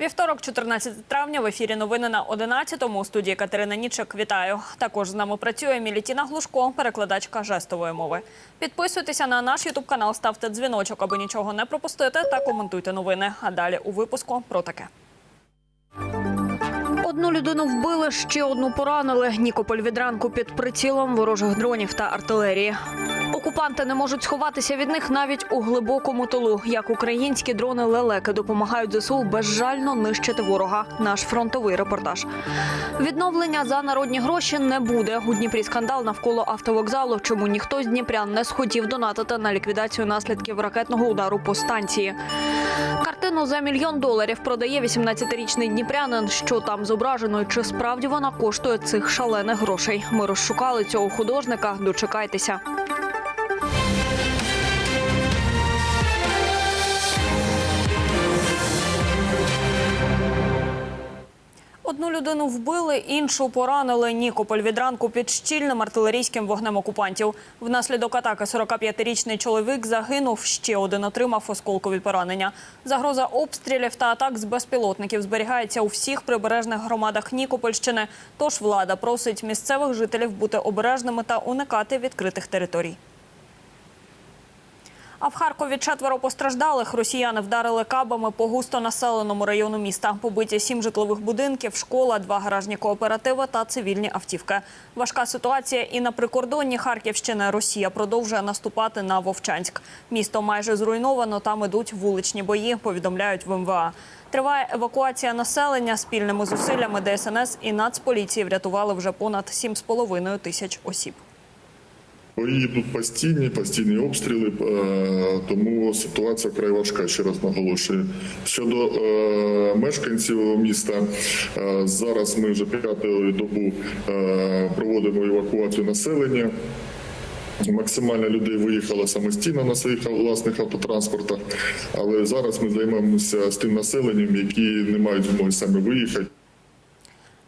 Вівторок, 14 травня, в ефірі новини на 11-му. У студії Катерина Нічик. Вітаю. Також з нами працює Мілітіна Глушко, перекладачка жестової мови. Підписуйтеся на наш ютуб канал, ставте дзвіночок, аби нічого не пропустити, та коментуйте новини. А далі у випуску про таке. Одну людину вбили, ще одну поранили. Нікополь від ранку під прицілом ворожих дронів та артилерії. Окупанти не можуть сховатися від них навіть у глибокому тилу. Як українські дрони лелеки допомагають ЗСУ безжально нищити ворога. Наш фронтовий репортаж. Відновлення за народні гроші не буде. У Дніпрі скандал навколо автовокзалу. Чому ніхто з Дніпрян не схотів донатити на ліквідацію наслідків ракетного удару по станції. Картину за мільйон доларів продає 18-річний дніпрянин. Що там зображено, і чи справді вона коштує цих шалених грошей? Ми розшукали цього художника. Дочекайтеся. Одну людину вбили, іншу поранили. Нікополь від ранку під щільним артилерійським вогнем окупантів. Внаслідок атаки 45-річний чоловік загинув. Ще один отримав осколкові поранення. Загроза обстрілів та атак з безпілотників зберігається у всіх прибережних громадах Нікопольщини. Тож влада просить місцевих жителів бути обережними та уникати відкритих територій. А в Харкові четверо постраждалих. Росіяни вдарили кабами по густонаселеному району міста. Побиті сім житлових будинків, школа, два гаражні кооперативи та цивільні автівки. Важка ситуація і на прикордонні Харківщини. Росія продовжує наступати на Вовчанськ. Місто майже зруйновано. Там ідуть вуличні бої. Повідомляють в МВА. Триває евакуація населення спільними зусиллями ДСНС і Нацполіції врятували вже понад 7,5 тисяч осіб. Бої тут постійні, постійні обстріли, е, тому ситуація вкрай важка, ще раз наголошую. Щодо е, мешканців міста, е, зараз ми вже п'яту добу проводимо евакуацію населення. Максимально людей виїхало самостійно на своїх власних автотранспортах, але зараз ми займаємося з тим населенням, які не мають змоги самі виїхати.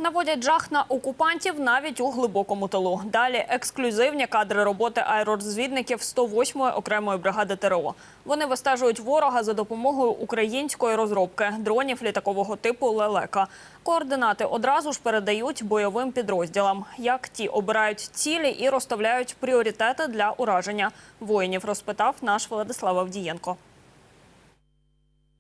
Наводять жах на окупантів навіть у глибокому тилу. Далі ексклюзивні кадри роботи аеророзвідників 108-ї окремої бригади ТРО. Вони вистежують ворога за допомогою української розробки дронів літакового типу Лелека. Координати одразу ж передають бойовим підрозділам. Як ті обирають цілі і розставляють пріоритети для ураження. Воїнів розпитав наш Владислав Авдієнко.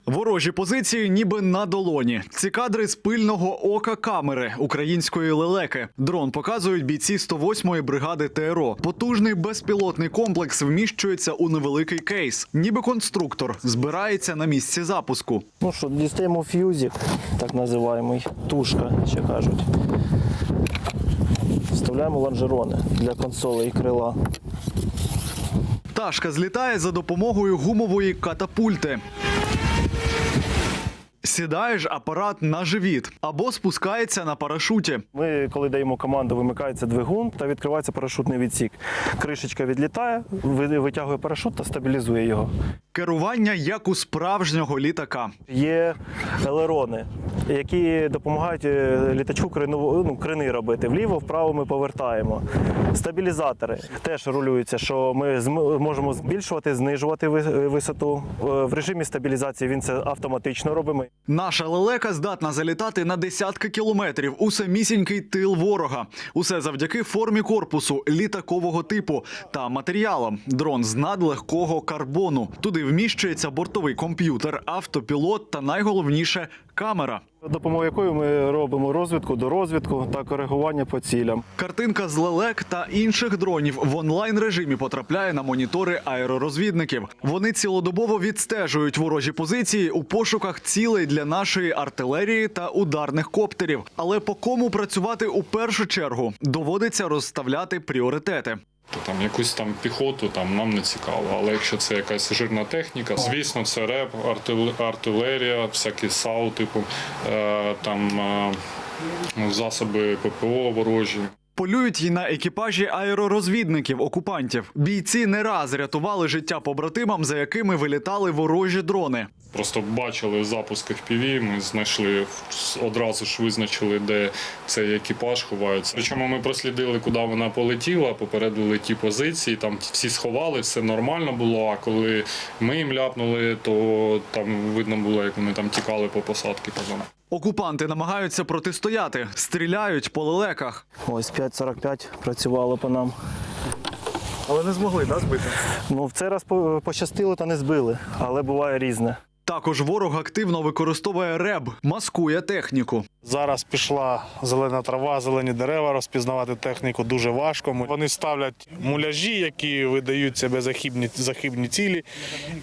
Ворожі позиції ніби на долоні. Ці кадри з пильного ока камери української лелеки. Дрон показують бійці 108-ї бригади ТРО. Потужний безпілотний комплекс вміщується у невеликий кейс, ніби конструктор збирається на місці запуску. Ну що, дістаємо ф'юзик, так називаємо, тушка, ще кажуть. Вставляємо лонжерони для консолей і крила. Пташка злітає за допомогою гумової катапульти. Сідає ж апарат на живіт або спускається на парашуті. Ми, коли даємо команду, вимикається двигун та відкривається парашутний відсік. Кришечка відлітає, ви- витягує парашут та стабілізує його. Керування як у справжнього літака. Є елерони, які допомагають е, літачку крину, ну, крини робити. Вліво, вправо ми повертаємо. Стабілізатори теж рулюються, що ми можемо збільшувати, знижувати ви- висоту. Е, В режимі стабілізації він це автоматично робимо. Наша лелека здатна залітати на десятки кілометрів у самісінький тил ворога. Усе завдяки формі корпусу літакового типу та матеріалам. Дрон з надлегкого карбону. Туди вміщується бортовий комп'ютер, автопілот та найголовніше камера. Допомогою якої ми робимо розвідку до розвідку та коригування по цілям. Картинка з лелек та інших дронів в онлайн режимі потрапляє на монітори аеророзвідників. Вони цілодобово відстежують ворожі позиції у пошуках цілей для нашої артилерії та ударних коптерів. Але по кому працювати у першу чергу доводиться розставляти пріоритети. Там якусь там піхоту там нам не цікаво. Але якщо це якась жирна техніка, звісно, це реп, артил- артилерія, всякі САУ, типу е, там е, засоби ППО ворожі. Полюють й на екіпажі аеророзвідників окупантів. Бійці не раз рятували життя побратимам, за якими вилітали ворожі дрони. Просто бачили запуск FPV, ми знайшли одразу ж визначили, де цей екіпаж ховається. Причому ми прослідили, куди вона полетіла, попередили ті позиції. Там всі сховали, все нормально було. А коли ми їм ляпнули, то там видно було, як вони там тікали по. Потім. Окупанти намагаються протистояти, стріляють по лелеках. Ось 5.45 працювало по нам. Але не змогли да, збити. Ну, в цей раз пощастило та не збили, але буває різне. Також ворог активно використовує РЕБ, маскує техніку. Зараз пішла зелена трава, зелені дерева. Розпізнавати техніку дуже важко. Вони ставлять муляжі, які видають себе захибні, захибні цілі,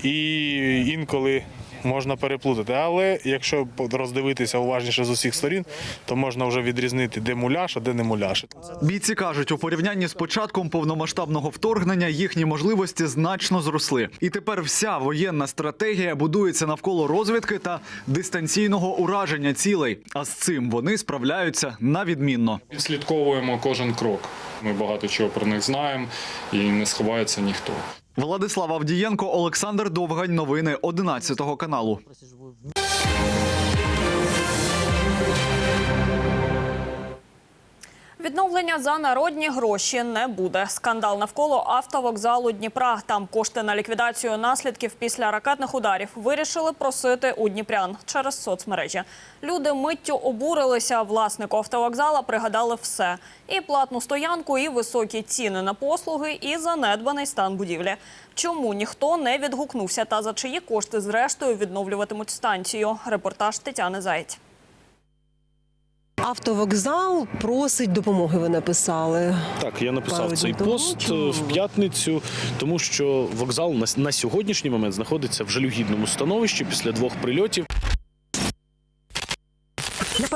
і інколи можна переплутати. Але якщо роздивитися уважніше з усіх сторін, то можна вже відрізнити, де муляж, а де не муляж. Бійці кажуть, у порівнянні з початком повномасштабного вторгнення їхні можливості значно зросли. І тепер вся воєнна стратегія будується навколо розвідки та дистанційного ураження цілей. А з цим вони справляються на відмінно. Відслідковуємо кожен крок. Ми багато чого про них знаємо і не сховається ніхто. Владислав Авдієнко, Олександр Довгань. Новини 11 каналу. Відновлення за народні гроші не буде. Скандал навколо автовокзалу Дніпра. Там кошти на ліквідацію наслідків після ракетних ударів вирішили просити у дніпрян через соцмережі. Люди миттю обурилися. Власнику автовокзала пригадали все: і платну стоянку, і високі ціни на послуги, і занедбаний стан будівлі. Чому ніхто не відгукнувся та за чиї кошти зрештою відновлюватимуть станцію? Репортаж Тетяни Заєць. Автовокзал просить допомоги. Ви написали. Так, я написав цей тому? пост Чому? е, в п'ятницю, тому що вокзал на, на сьогоднішній момент знаходиться в жалюгідному становищі після двох прильотів.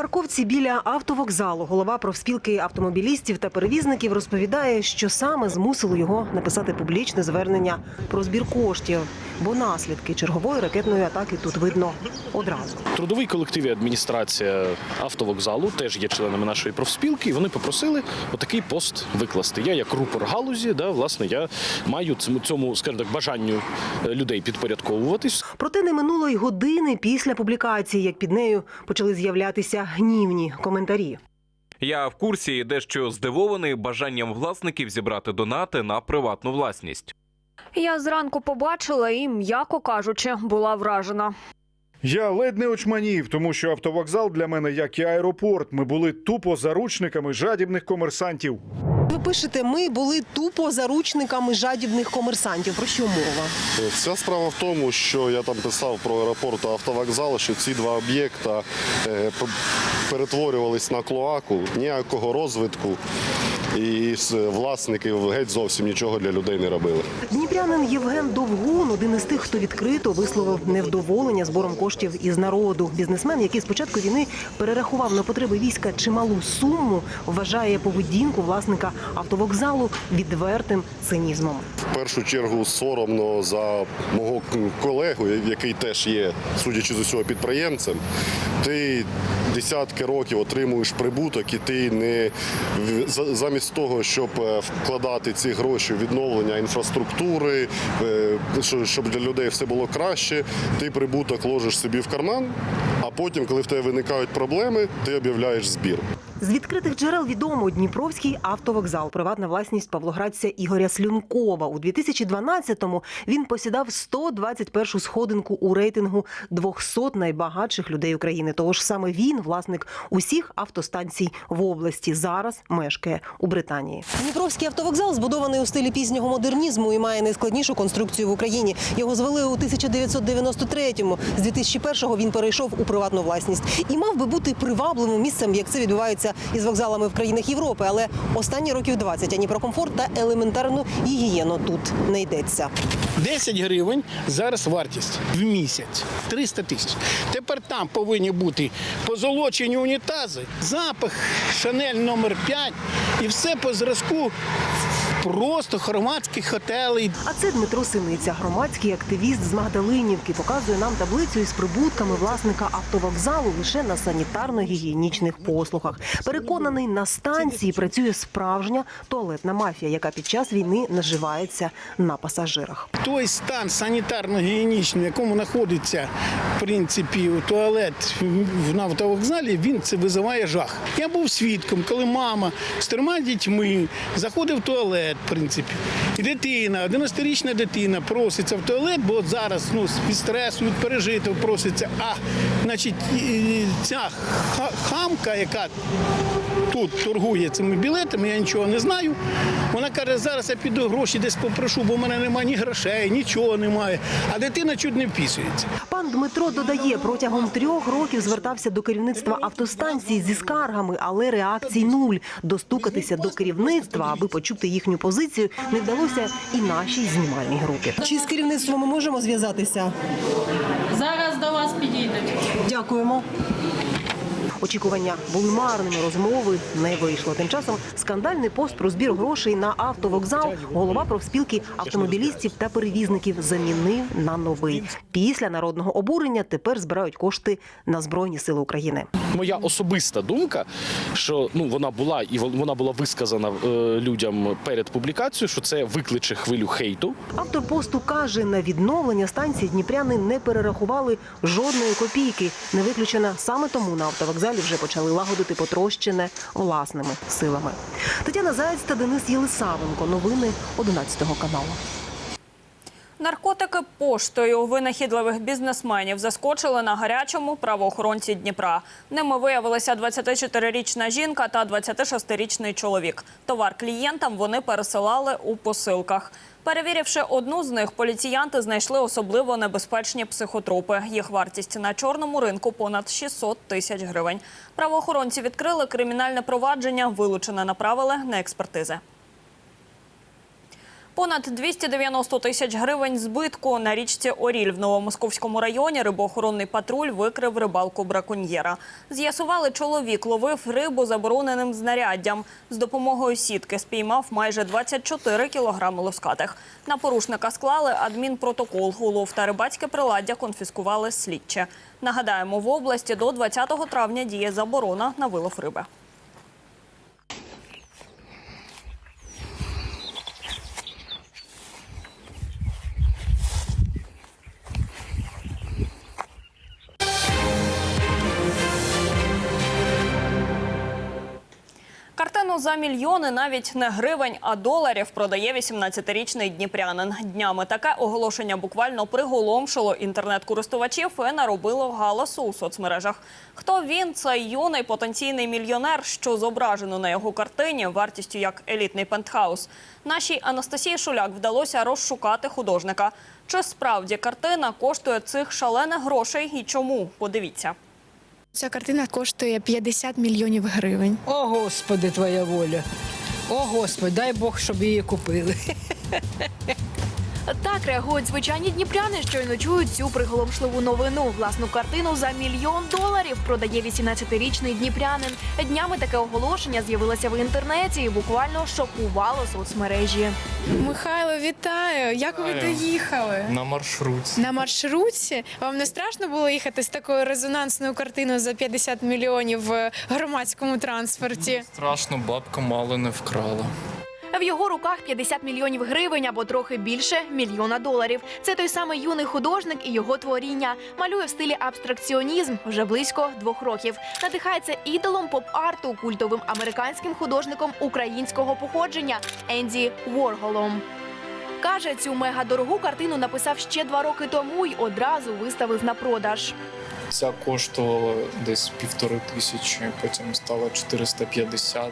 Парковці біля автовокзалу голова профспілки автомобілістів та перевізників розповідає, що саме змусило його написати публічне звернення про збір коштів, бо наслідки чергової ракетної атаки тут видно одразу. Трудовий колектив і адміністрація автовокзалу теж є членами нашої профспілки, і вони попросили отакий пост викласти. Я, як рупор галузі, да, власне, я маю цьому, цьому скажімо так, бажанню е, людей підпорядковуватись. Проте не минуло й години після публікації, як під нею почали з'являтися гнівні коментарі. Я в курсі і дещо здивований бажанням власників зібрати донати на приватну власність. Я зранку побачила і, м'яко кажучи, була вражена. Я ледь не очманів, тому що автовокзал для мене як і аеропорт. Ми були тупо заручниками жадібних комерсантів. Ви пишете, ми були тупо заручниками жадібних комерсантів. Про що мова? Вся справа в тому, що я там писав про аеропорт та автовокзал, що ці два об'єкта е, перетворювались на клоаку, ніякого розвитку. І власники геть зовсім нічого для людей не робили. Дніпрянин Євген Довгун один із тих, хто відкрито висловив невдоволення збором коштів із народу. Бізнесмен, який з початку війни перерахував на потреби війська чималу суму, вважає поведінку власника автовокзалу відвертим цинізмом. В першу чергу соромно за мого колегу, який теж є, судячи з усього, підприємцем. Ти десятки років отримуєш прибуток, і ти не замість того, щоб е, вкладати ці гроші в відновлення інфраструктури, е, щоб для людей все було краще, ти прибуток ложиш собі в карман, а потім, коли в тебе виникають проблеми, ти об'являєш збір. З відкритих джерел відомо Дніпровський автовокзал, приватна власність павлоградця Ігоря Слюнкова. У 2012-му він посідав 121-шу сходинку у рейтингу 200 найбагатших людей України. Того ж саме він, власник усіх автостанцій в області, зараз мешкає у Британії. Дніпровський автовокзал збудований у стилі пізнього модернізму і має найскладнішу конструкцію в Україні. Його звели у 1993-му. З 2001-го він перейшов у приватну власність і мав би бути привабливим місцем, як це відбувається із вокзалами в країнах Європи. Але останні років 20 ані про комфорт та елементарну гігієну тут не йдеться. 10 гривень зараз вартість в місяць 300 тисяч. Тепер там повинні бути позолочені унітази, запах Шанель номер 5 і все по зразку просто громадських готелей. А це Дмитро Синиця, громадський активіст з Магдалинівки, показує нам таблицю із прибутками власника автовокзалу лише на санітарно-гігієнічних послугах. Переконаний, на станції працює справжня туалетна мафія, яка під час війни наживається на пасажирах. Той стан санітарно-гігієнічний, в якому знаходиться в принципі туалет в- автовокзалі, він це визиває жах. Я був свідком, коли мама з трьома дітьми заходить в туалет, в принципі, і дитина, 11-річна дитина проситься в туалет, бо зараз ну, від стресу, від пережитого проситься. А значить, ця хамка, яка тут торгує цими білетами, я нічого не знаю. Вона каже, зараз я піду гроші десь попрошу, бо в мене немає ні грошей, нічого немає. А дитина чуть не вписується. Пан Дмитро додає, протягом трьох років звертався до керівництва автостанції зі скаргами, але реакцій нуль. Достукатися до керівництва, аби почути їхню позицію, не вдалося і нашій знімальній групі. Чи з керівництвом ми можемо зв'язатися? Зараз до вас підійдуть. Дякуємо. Очікування були марними, розмови не вийшло. Тим часом скандальний пост про збір грошей на автовокзал голова профспілки автомобілістів та перевізників замінив на новий. Після народного обурення тепер збирають кошти на збройні сили України. Моя особиста думка, що ну вона була і вон- вона була висказана е, людям перед публікацією, що це викличе хвилю хейту. Автор посту каже, на відновлення станції дніпряни не перерахували жодної копійки. Не виключена саме тому на автовокзалі вже почали лагодити потрощене власними силами. Тетяна Заєць та Денис Єлисавенко. Новини 11 каналу. Наркотики поштою винахідливих бізнесменів заскочили на гарячому правоохоронці Дніпра. Ними виявилася 24-річна жінка та 26-річний чоловік. Товар клієнтам вони пересилали у посилках. Перевіривши одну з них, поліціянти знайшли особливо небезпечні психотропи. Їх вартість на чорному ринку понад 600 тисяч гривень. Правоохоронці відкрили кримінальне провадження, вилучене направили на експертизи. Понад 290 тисяч гривень збитку на річці Оріль в Новомосковському районі рибоохоронний патруль викрив рибалку браконьєра. З'ясували, чоловік ловив рибу забороненим знаряддям. З допомогою сітки спіймав майже 24 кілограми лоскатих. На порушника склали адмінпротокол. Улов та рибацьке приладдя конфіскували слідче. Нагадаємо, в області до 20 травня діє заборона на вилов риби. Картину за мільйони навіть не гривень, а доларів продає 18-річний дніпрянин. Днями таке оголошення буквально приголомшило інтернет-користувачів і наробило галасу у соцмережах. Хто він? Це юний потенційний мільйонер, що зображено на його картині вартістю як елітний пентхаус. Нашій Анастасії Шуляк вдалося розшукати художника. Чи справді картина коштує цих шалених грошей і чому? Подивіться. Ця картина коштує 50 мільйонів гривень. О, Господи, твоя воля. О, Господи, дай Бог, щоб її купили. Так реагують звичайні дніпряни, щойно чують цю приголомшливу новину. Власну картину за мільйон доларів продає 18-річний дніпрянин. Днями таке оголошення з'явилося в інтернеті і буквально шокувало соцмережі. Михайло, вітаю! Як ви доїхали? На маршруті. На маршрутці вам не страшно було їхати з такою резонансною картиною за 50 мільйонів в громадському транспорті? Страшно, бабка мало не вкрала. В його руках 50 мільйонів гривень або трохи більше мільйона доларів. Це той самий юний художник і його творіння. Малює в стилі абстракціонізм вже близько двох років. Надихається ідолом поп-арту, культовим американським художником українського походження Енді Ворголом. Каже, цю мегадорогу картину написав ще два роки тому й одразу виставив на продаж. Ця коштувала десь півтори тисячі, потім стало 450.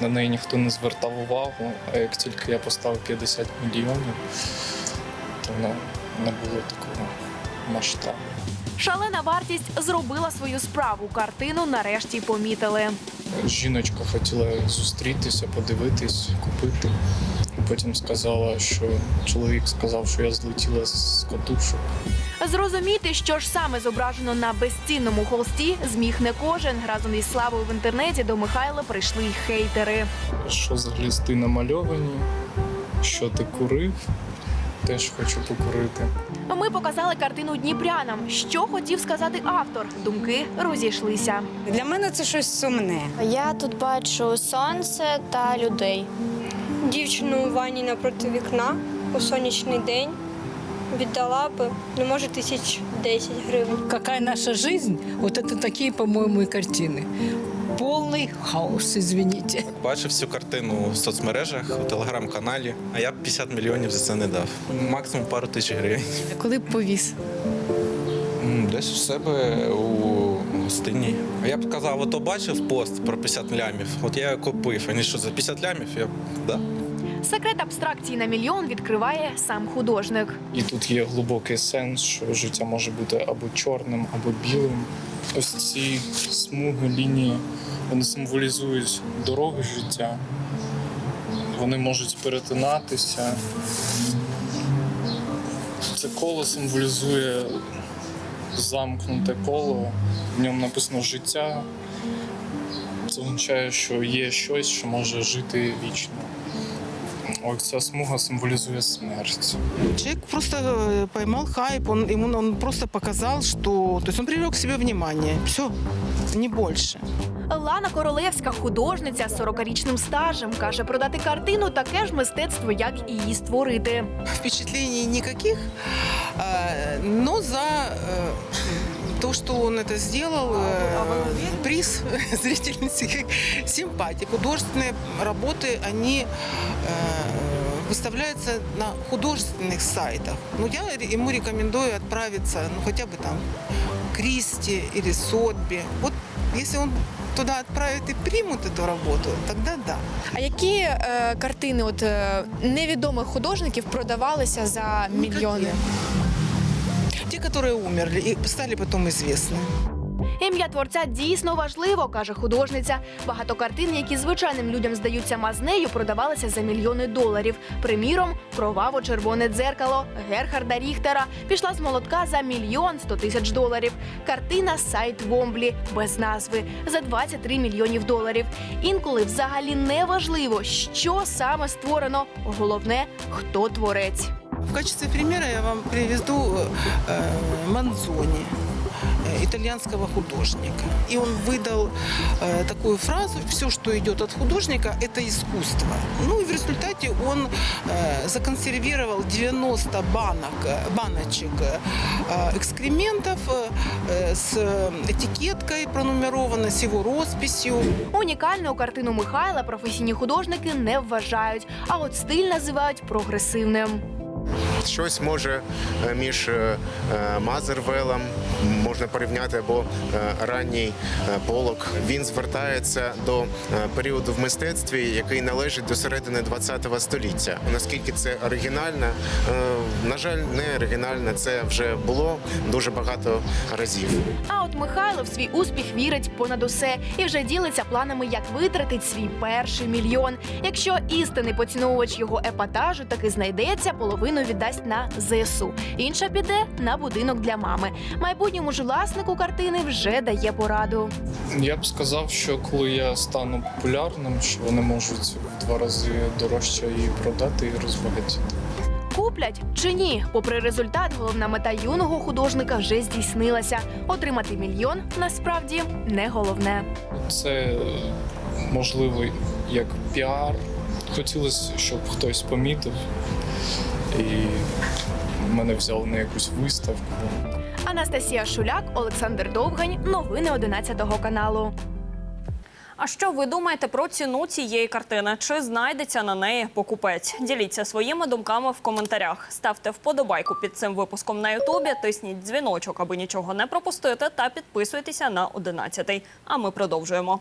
На неї ніхто не звертав увагу. А як тільки я поставив 50 мільйонів, то не, не було такого масштабу. Шалена вартість зробила свою справу. Картину нарешті помітили. Жіночка хотіла зустрітися, подивитись, купити. Потім сказала, що чоловік сказав, що я злетіла з катушок. Зрозуміти, що ж саме зображено на безцінному холсті, зміг не кожен. Разом із славою в інтернеті до Михайла прийшли й хейтери. Що за глісти намальовані, що ти курив, теж хочу покурити. Ми показали картину дніпрянам. Що хотів сказати автор? Думки розійшлися. Для мене це щось сумне. Я тут бачу сонце та людей. Дівчину у ванні напроти вікна у сонячний день віддала би, ну може, тисяч десять гривень. Какая наша жизнь, вот это такие, по-моему, и картины. Полный хаос, извините. Бачив всю картину в соцмережах, у телеграм-каналі, а я б 50 мільйонів за це не дав. Максимум пару тисяч гривень. Коли б повіз? М, Десь у себе у гостині. А я б сказав, ото бачив пост про 50 лямів. От я його купив. А не що за 50 лямів, я б да. Секрет абстракції на мільйон відкриває сам художник. І тут є глибокий сенс, що життя може бути або чорним, або білим. Ось ці смуги, лінії, вони символізують дороги життя. Вони можуть перетинатися. Це коло символізує замкнуте коло, в ньому написано життя. Це означає, що є щось, що може жити вічно. Ось ця смуга символізує смерть. Человек просто э, поймал хайп, он, ему, он просто показал, что... То есть он привлек к себе внимание. Все, не больше. Лана Королевська, художниця з 40-річним стажем, каже, продати картину таке ж мистецтво, як і її створити. Впечатлений никаких, э, но за э, то, что он это сделал, э, приз зрительницы как симпатии. Художественные работы, они э, выставляются на художественных сайтах. Ну, я ре- ему рекомендую отправиться, ну, хотя бы там, Кристи или Сотби. Вот если он туда отправит и примут эту работу, тогда да. А які е, картини от е, невідомих художників продавалися за мільйони? Которые умерли и стали потом известны. Ім'я творця дійсно важливо, каже художниця. Багато картин, які звичайним людям здаються мазнею, продавалися за мільйони доларів. Приміром, кроваво-червоне дзеркало Герхарда Ріхтера пішла з молотка за мільйон сто тисяч доларів. Картина Сайт Вомблі без назви за 23 мільйонів доларів. Інколи взагалі не важливо, що саме створено. Головне, хто творець. В качестве примера я вам приведу э, Манзони э, итальянского художника. И он выдал э, такую фразу «Все, что идет от художника, это искусство». Ну и в результате он э, законсервировал 90 банок, э, баночек э, экскрементов э, с этикеткой пронумерованной, с его росписью. Унікальну картину Михайла професійні художники не вважають, а от стиль називають прогресивним. Щось може е, між е, е, Мазервелом можна порівняти або е, ранній е, полок. Він звертається до е, періоду в мистецтві, який належить до середини ХХ століття. Наскільки це оригінально, Е, на жаль, не оригінально. Це вже було дуже багато разів. А от Михайло в свій успіх вірить понад усе і вже ділиться планами, як витратить свій перший мільйон. Якщо істинний поціновувач його епатажу таки знайдеться, половину віддасть на ЗСУ. Інша піде на будинок для мами. Майбутньому ж власнику картини вже дає пораду. Я б сказав, що коли я стану популярним, що вони можуть в два рази дорожче її продати і розбагатіти. Куплять чи ні? Попри результат, головна мета юного художника вже здійснилася. Отримати мільйон насправді не головне. Це можливо як піар. Хотілося, щоб хтось помітив і мене взяли на якусь виставку. Анастасія Шуляк, Олександр Довгань. Новини 11 каналу. А що ви думаєте про ціну цієї картини? Чи знайдеться на неї покупець? Діліться своїми думками в коментарях. Ставте вподобайку під цим випуском на Ютубі, тисніть дзвіночок, аби нічого не пропустити, та підписуйтеся на 11. А ми продовжуємо.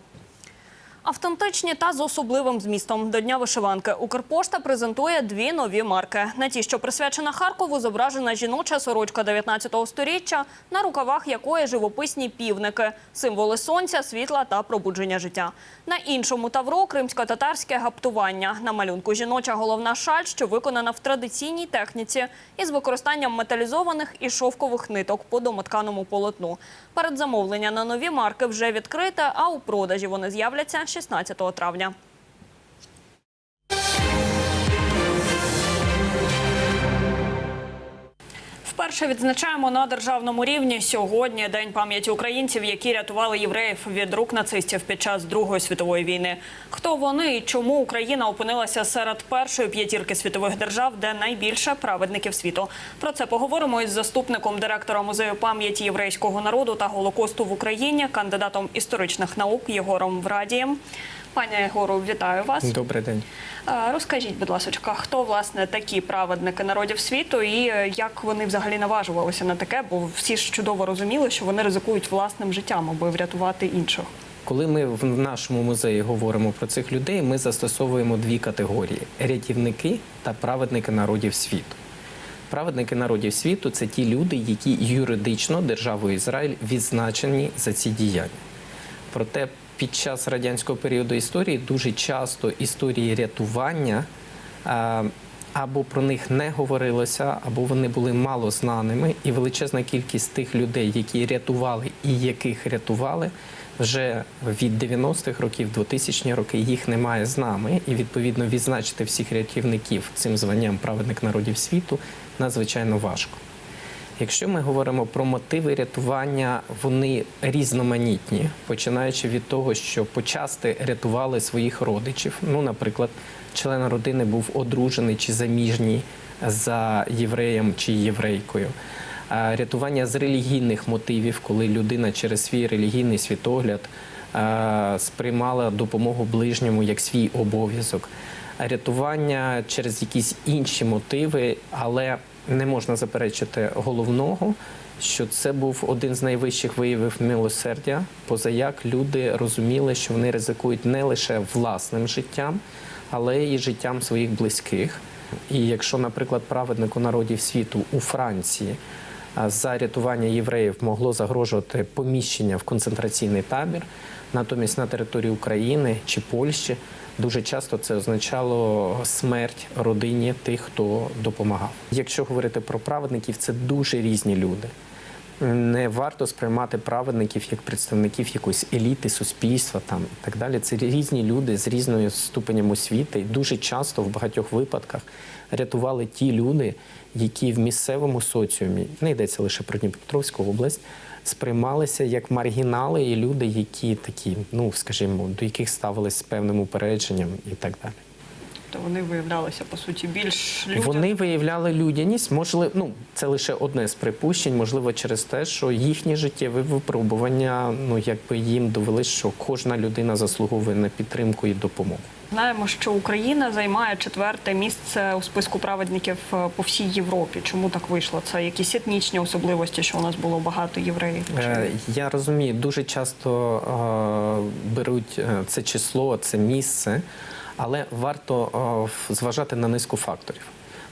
Автентичні та з особливим змістом до Дня вишиванки Укрпошта презентує дві нові марки. На ті, що присвячена Харкову, зображена жіноча сорочка 19 століття, на рукавах якої живописні півники, символи сонця, світла та пробудження життя. На іншому тавро кримсько-татарське гаптування. На малюнку жіноча головна шаль, що виконана в традиційній техніці із використанням металізованих і шовкових ниток по домотканому полотну. Передзамовлення на нові марки вже відкрите, а у продажі вони з'являться 16 травня. Вперше відзначаємо на державному рівні сьогодні День пам'яті українців, які рятували євреїв від рук нацистів під час Другої світової війни. Хто вони і чому Україна опинилася серед першої п'ятірки світових держав, де найбільше праведників світу? Про це поговоримо із заступником директора музею пам'яті єврейського народу та голокосту в Україні, кандидатом історичних наук Єгором Врадієм. Пане Єгору, вітаю вас. Добрий день. Е, Розкажіть, будь ласка, хто власне такі праведники народів світу, і е, як вони взагалі наважувалися на таке? Бо всі ж чудово розуміли, що вони ризикують власним життям, аби врятувати інших. Коли ми в нашому музеї говоримо про цих людей, ми застосовуємо дві категорії: рятівники та праведники народів світу. Праведники народів світу це ті люди, які юридично державою Ізраїль відзначені за ці діяння. Проте під час радянського періоду історії дуже часто історії рятування або про них не говорилося, або вони були мало знаними, і величезна кількість тих людей, які рятували і яких рятували, вже від 90-х років 2000-ні роки їх немає з нами, і відповідно відзначити всіх рятівників цим званням праведник народів світу надзвичайно важко. Якщо ми говоримо про мотиви рятування, вони різноманітні, починаючи від того, що почасти рятували своїх родичів. Ну, наприклад, член родини був одружений чи заміжній за євреєм чи єврейкою. Рятування з релігійних мотивів, коли людина через свій релігійний світогляд сприймала допомогу ближньому як свій обов'язок. Рятування через якісь інші мотиви, але не можна заперечити головного, що це був один з найвищих виявів милосердя, позаяк люди розуміли, що вони ризикують не лише власним життям, але і життям своїх близьких. І якщо, наприклад, праведнику народів світу у Франції за рятування євреїв могло загрожувати поміщення в концентраційний табір, натомість на території України чи Польщі дуже часто це означало смерть родині тих, хто допомагав. Якщо говорити про праведників, це дуже різні люди. Не варто сприймати праведників як представників якоїсь еліти суспільства там і так далі. Це різні люди з різною ступенем освіти. І дуже часто в багатьох випадках рятували ті люди, які в місцевому соціумі не йдеться лише про Дніпропетровську область, сприймалися як маргінали і люди, які такі, ну скажімо, до яких ставились з певним упередженням і так далі. То вони виявлялися по суті більш людями. Вони виявляли людяність, можливо, ну це лише одне з припущень, можливо, через те, що їхні життєві випробування, ну якби їм довели, що кожна людина заслуговує на підтримку і допомогу. Знаємо, що Україна займає четверте місце у списку праведників е, по всій Європі. Чому так вийшло? Це якісь етнічні особливості, що у нас було багато євреїв? Е, Я розумію, дуже часто е, беруть це число, це місце, але варто зважати на низку факторів.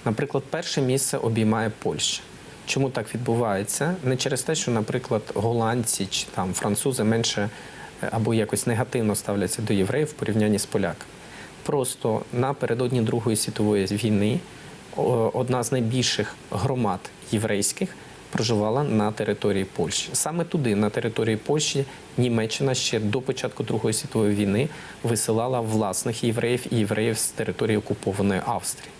Наприклад, перше місце обіймає Польща. Чому так відбувається? Не через те, що, наприклад, голландці чи там французи менше або якось негативно ставляться до євреїв в порівнянні з поляками. Просто напередодні Другої світової війни одна з найбільших громад єврейських проживала на території Польщі. Саме туди, на території Польщі, Німеччина ще до початку Другої світової війни висилала власних євреїв і євреїв з території окупованої Австрії.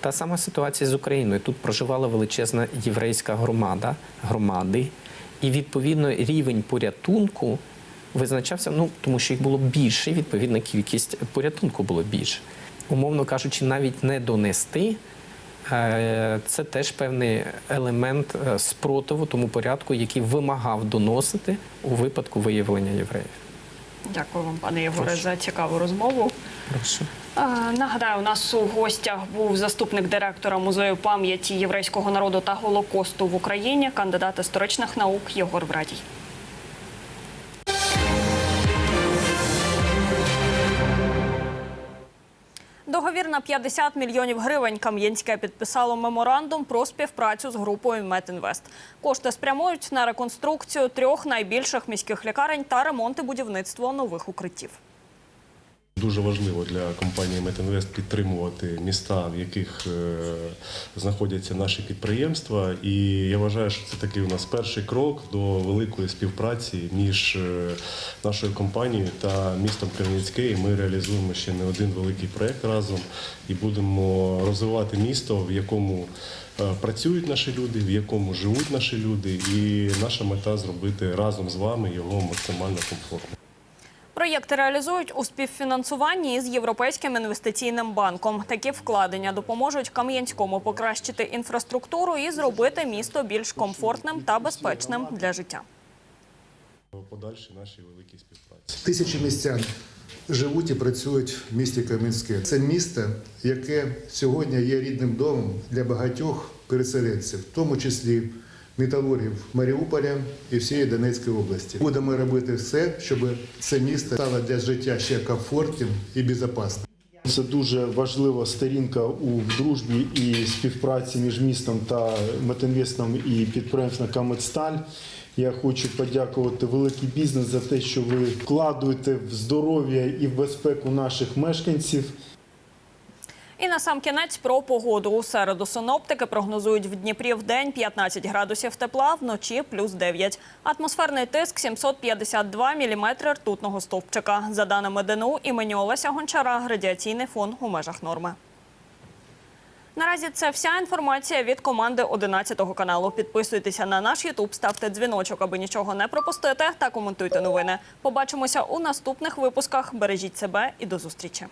Та сама ситуація з Україною. Тут проживала величезна єврейська громада, громади, і відповідно рівень порятунку визначався, ну тому що їх було більше, і, відповідна кількість порятунку було більше. Умовно кажучи, навіть не донести. е, Це теж певний елемент е, спротиву тому порядку, який вимагав доносити у випадку виявлення євреїв. Дякую вам, пане Єгоре, за цікаву розмову. Прошу. Нагадаю, у нас у гостях був заступник директора музею пам'яті єврейського народу та голокосту в Україні, кандидат історичних наук Єгор Брадій. Договір на 50 мільйонів гривень. Кам'янське підписало меморандум про співпрацю з групою Метінвест. Кошти спрямують на реконструкцію трьох найбільших міських лікарень та ремонти будівництво нових укриттів. Дуже важливо для компанії Метинвест підтримувати міста, в яких е, знаходяться наші підприємства. І я вважаю, що це такий у нас перший крок до великої співпраці між е, нашою компанією та містом Кременецьке. І ми реалізуємо ще не один великий проект разом і будемо розвивати місто, в якому е, працюють наші люди, в якому живуть наші люди. І наша мета зробити разом з вами його максимально комфортним. Проєкти реалізують у співфінансуванні з Європейським інвестиційним банком. Такі вкладення допоможуть Кам'янському покращити інфраструктуру і зробити місто більш комфортним та безпечним для життя. Подальші наші великі співпраці. Тисячі містян живуть і працюють в місті Кам'янське. Це місто, яке сьогодні є рідним домом для багатьох переселенців, в тому числі металургів Маріуполя і всієї Донецької області. Будемо робити все, щоб це місто стало для життя ще комфортним і безпечним. Це дуже важлива сторінка у дружбі і співпраці між містом та Метинвестом і підприємством Камедсталь. Я хочу подякувати великий бізнес за те, що ви вкладуєте в здоров'я і в безпеку наших мешканців. І на сам кінець про погоду. У середу синоптики прогнозують в Дніпрі в день 15 градусів тепла, вночі плюс 9. Атмосферний тиск 752 міліметри ртутного стовпчика. За даними ДНУ імені Олеся Гончара, радіаційний фон у межах норми. Наразі це вся інформація від команди 11 каналу. Підписуйтеся на наш Ютуб, ставте дзвіночок, аби нічого не пропустити, та коментуйте новини. Побачимося у наступних випусках. Бережіть себе і до зустрічі.